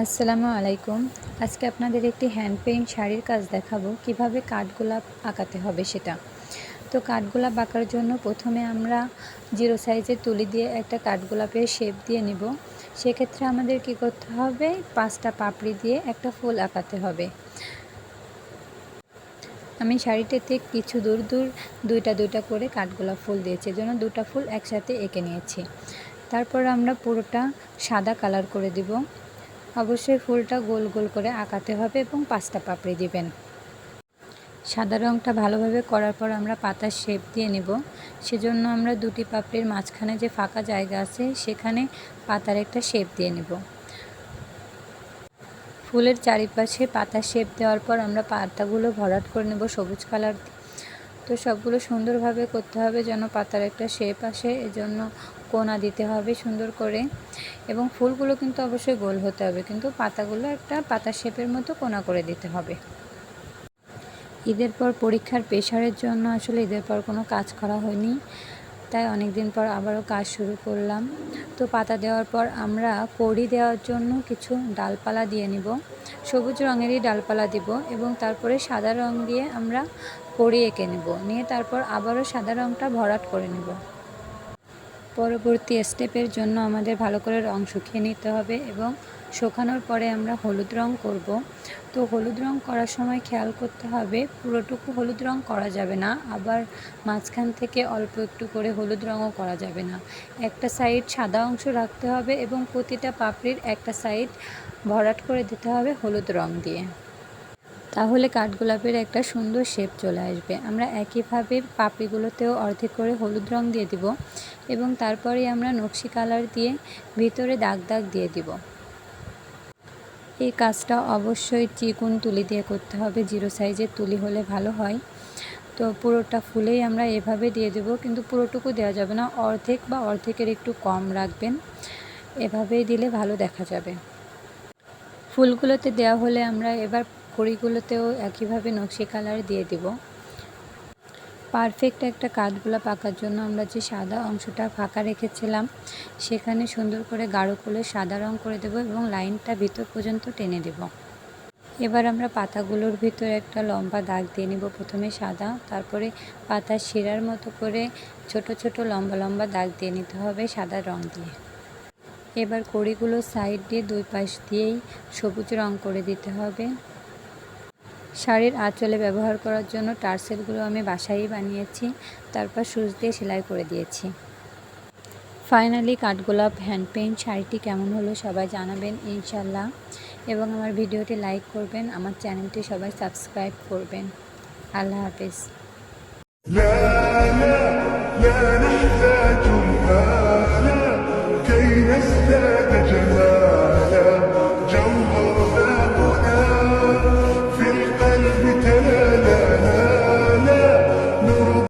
আসসালামু আলাইকুম। আজকে আপনাদের একটি হ্যান্ড পেইন্ট শাড়ির কাজ দেখাবো, কীভাবে কাঠগোলাপ আঁকাতে হবে সেটা। তো কাঠগোলাপ আঁকার জন্য প্রথমে আমরা জিরো সাইজের তুলি দিয়ে একটা কাঠগোলাপের শেপ দিয়ে নিব। সেক্ষেত্রে আমাদের কি করতে হবে? পাঁচটা পাপড়ি দিয়ে একটা ফুল আঁকাতে হবে। আমি শাড়িটাতে কিছু দূর দূর দুইটা দুইটা করে কাঠগোলাপ ফুল দিয়েছি, এজন্য দুটা ফুল একসাথে এঁকে নিয়েছি। তারপর আমরা পুরোটা সাদা কালার করে দিব। অবশ্যই ফুলটা গোল গোল করে আঁকাতে হবে এবং পাঁচটা পাপড়ি দিবেন। সাদা রঙটা ভালোভাবে করার পর আমরা পাতার শেপ দিয়ে নেব। সেজন্য আমরা দুটি পাপড়ির মাঝখানে যে ফাঁকা জায়গা আছে, সেখানে পাতার একটা শেপ দিয়ে নেব। ফুলের চারিপাশে পাতার শেপ দেওয়ার পর আমরা পাতাগুলো ভরাট করে নেব সবুজ কালার তো সবগুলো সুন্দরভাবে করতে হবে যেন পাতার একটা শেপ আসে। এজন্য কোনা দিতে হবে সুন্দর করে। এবং ফুলগুলো কিন্তু অবশ্যই গোল হতে হবে। কিন্তু পাতাগুলো একটা পাতা শেপের মতো কোনা করে দিতে হবে। ঈদের পর পরীক্ষার প্রেশারের জন্য আসলে ঈদের পর কোনো কাজ করা হয়নি। তাই অনেক দিন পর আবারও কাজ শুরু করলাম। তো পাতা দেওয়ার পর আমরা কড়ি দেওয়ার জন্য কিছু ডালপালা দিয়ে নিব। সবুজ রঙেরই ডালপালা দিব এবং তারপরে সাদা রং দিয়ে আমরা কড়ি এঁকে নেব। নিয়ে তারপর আবারও সাদা রঙটা ভরাট করে নেব। পরবর্তী স্টেপের জন্য আমাদের ভালো করে রং শুকিয়ে নিতে হবে এবং শুকানোর পরে আমরা হলুদ রং করব। তো হলুদ রং করার সময় খেয়াল করতে হবে পুরোটুকু হলুদ রং করা যাবে না, আবার মাঝখান থেকে অল্প একটু করে হলুদ রঙও করা যাবে না। একটা সাইড সাদা অংশ রাখতে হবে এবং প্রতিটা পাপড়ির একটা সাইড ভরাট করে দিতে হবে হলুদ রং দিয়ে। তাহলে কাঠগোলাপের একটা সুন্দর শেপ চলে আসবে। আমরা একইভাবে পাপড়িগুলোতেও অর্ধেক করে হলুদ রং দিয়ে দিব এবং তারপরে আমরা নকশি কালার দিয়ে ভিতরে দাগ দাগ দিয়ে দিব। এই কাজটা অবশ্যই চিকুন তুলি দিয়ে করতে হবে, জিরো সাইজের তুলি হলে ভালো হয়। তো পুরোটা ফুলেই আমরা এভাবে দিয়ে দেব, কিন্তু পুরোটুকু দেওয়া যাবে না, অর্ধেক বা অর্ধেকের একটু কম রাখবেন। এভাবেই দিলে ভালো দেখা যাবে। ফুলগুলোতে দেওয়া হলে আমরা এবার কড়িগুলোতেও একইভাবে নকশি কালার দিয়ে দিব। পারফেক্ট একটা কাঠগুলা পাকার জন্য আমরা যে সাদা অংশটা ফাঁকা রেখেছিলাম, সেখানে সুন্দর করে গাঢ় করে সাদা রং করে দেব এবং লাইনটা ভিতর পর্যন্ত টেনে দেব। এবার আমরা পাতাগুলোর ভিতরে একটা লম্বা দাগ দিয়ে নিব প্রথমে সাদা, তারপরে পাতার শিরার মতো করে ছোট ছোট লম্বা লম্বা দাগ দিয়ে নিতে হবে সাদা রং দিয়ে। এবার কড়িগুলো সাইড দিয়ে দুই পাশ দিয়েই সবুজ রং করে দিতে হবে। শাড়ির আঁচলে ব্যবহার করার জন্য টার্সেলগুলো আমি বাসায়ই বানিয়েছি তারপর সুচ দিয়ে সেলাই করে দিয়েছি ফাইনালি কাঠগোলাপ হ্যান্ড পেইন্ট শাড়িটি কেমন হলো সবাই জানাবেন ইনশাল্লাহ এবং আমার ভিডিওটি লাইক করবেন আমার চ্যানেলটি সবাই সাবস্ক্রাইব করবেন আল্লাহ হাফেজ